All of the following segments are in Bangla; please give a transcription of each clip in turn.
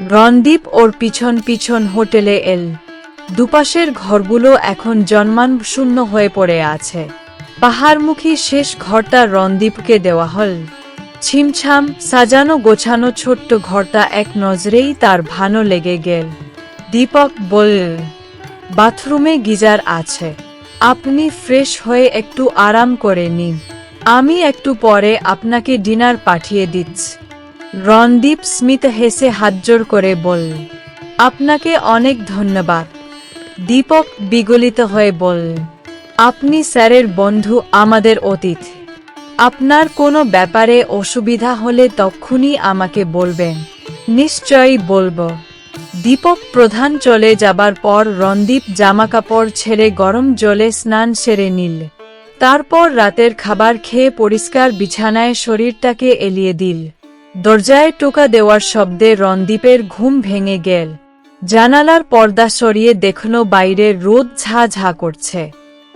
রণদীপ ওর পিছন পিছন হোটেলে এল। দুপাশের ঘরগুলো এখন জন্মান শূন্য হয়ে পড়ে আছে। পাহাড়মুখী শেষ ঘরটা রণদীপকে দেওয়া হল। ছিমছাম, সাজানো গোছানো ছোট্ট ঘরটা এক নজরেই তার ভালো লেগে গেল। দীপক বল বাথরুমে গিজার আছে। আপনি ফ্রেশ হয়ে একটু আরাম করে নিন। আমি একটু পরে আপনাকে ডিনার পাঠিয়ে দিচ্ছি। রণদীপ স্মিত হেসে হাতজোর করে বল আপনাকে অনেক ধন্যবাদ। দীপক বিগলিত হয়ে বল আপনি স্যারের বন্ধু, আমাদের অতীত। আপনার কোনো ব্যাপারে অসুবিধা হলে তক্ষুনি আমাকে বলবেন। নিশ্চয়ই বলব। দীপক প্রধান চলে যাবার পর রণদীপ জামাকাপড় ছেড়ে গরম জলে স্নান সেরে নিল। তারপর রাতের খাবার খেয়ে পরিষ্কার বিছানায় শরীরটাকে এলিয়ে দিল। দরজায় টোকা দেওয়ার শব্দে রণদীপের ঘুম ভেঙে গেল। জানালার পর্দা সরিয়ে দেখল বাইরে রোদ ঝা ঝা করছে।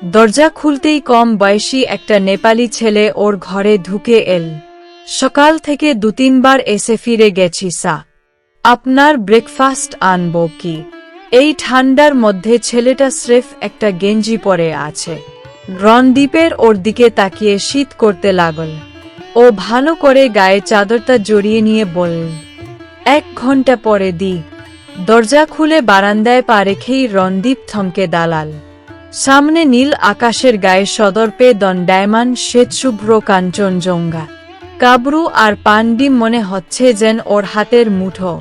দরজা খুলতেই কম বয়সী একটা নেপালি ছেলে ওর ঘরে ঢুকে এল। সকাল থেকে দু তিনবার এসে ফিরে গেছি সা আপনার ব্রেকফাস্ট আনব কি? এই ঠান্ডার মধ্যে ছেলেটা স্রেফ একটা গেঞ্জি পরে আছে। রণদ্বীপের ওর দিকে তাকিয়ে শীত করতে লাগল। ও ভালো করে গায়ে চাদরটা জড়িয়ে নিয়ে বলল, এক ঘণ্টা পরে দি। দরজা খুলে বারান্দায় পা রেখেই রণদীপ থমকে দালাল। সামনে নীল আকাশের গায়ে সদর্পে দণ্ডায়মান শ্বেতশুভ্র কাঞ্চনজঙ্ঘা। কাবরু আর পান্ডিম মনে হচ্ছে যেন ওর হাতের মুঠো।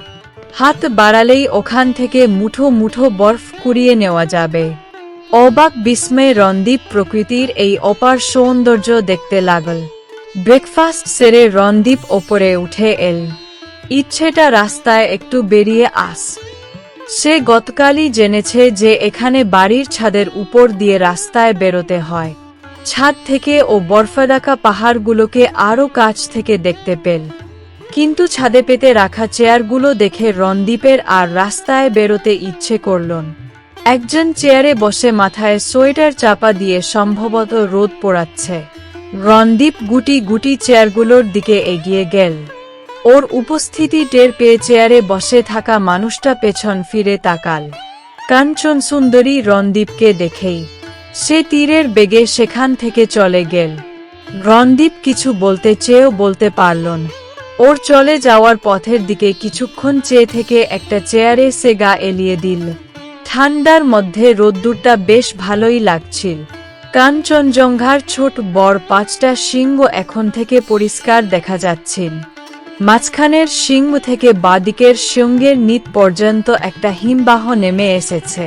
হাত বাড়ালেই ওখান থেকে মুঠো মুঠো বরফ কুড়িয়ে নেওয়া যাবে। অবাক বিস্ময়ে রণদীপ প্রকৃতির এই অপার সৌন্দর্য দেখতে লাগল। ব্রেকফাস্ট সেরে রণদীপ ওপরে উঠে এল। ইচ্ছেটা রাস্তায় একটু বেরিয়ে আস। সে গতকালই জেনেছে যে এখানে বাড়ির ছাদের উপর দিয়ে রাস্তায় বেরোতে হয়। ছাদ থেকে ও বরফাডাকা পাহাড়গুলোকে আরও কাছ থেকে দেখতে পেল। কিন্তু ছাদে পেতে রাখা চেয়ারগুলো দেখে রণদীপের আর রাস্তায় বেরোতে ইচ্ছে করলন একজন চেয়ারে বসে মাথায় সোয়েটার চাপা দিয়ে সম্ভবত রোদ পোড়াচ্ছে। রণদীপ গুটি গুটি চেয়ারগুলোর দিকে এগিয়ে গেল। ওর উপস্থিতি টের পেয়ে চেয়ারে বসে থাকা মানুষটা পেছন ফিরে তাকাল। কাঞ্চন সুন্দরী রণদীপকে দেখেই। সে তীরের বেগে সেখান থেকে চলে গেল। রণদীপ কিছু বলতে চেয়েও বলতে পারল ওর চলে যাওয়ার পথের দিকে কিছুক্ষণ চেয়ে থেকে একটা চেয়ারে সে গা এলিয়ে দিল। ঠান্ডার মধ্যে রোদ্দুরটা বেশ ভালোই লাগছিল। কাঞ্চনজঙ্ঘার ছোট বড় পাঁচটা সিংহ এখন থেকে পরিষ্কার দেখা যাচ্ছে। মাঝখানের সিংহ থেকে বাদিকের সঙ্গের নিত পর্যন্ত একটা হিমবাহ নেমে এসেছে।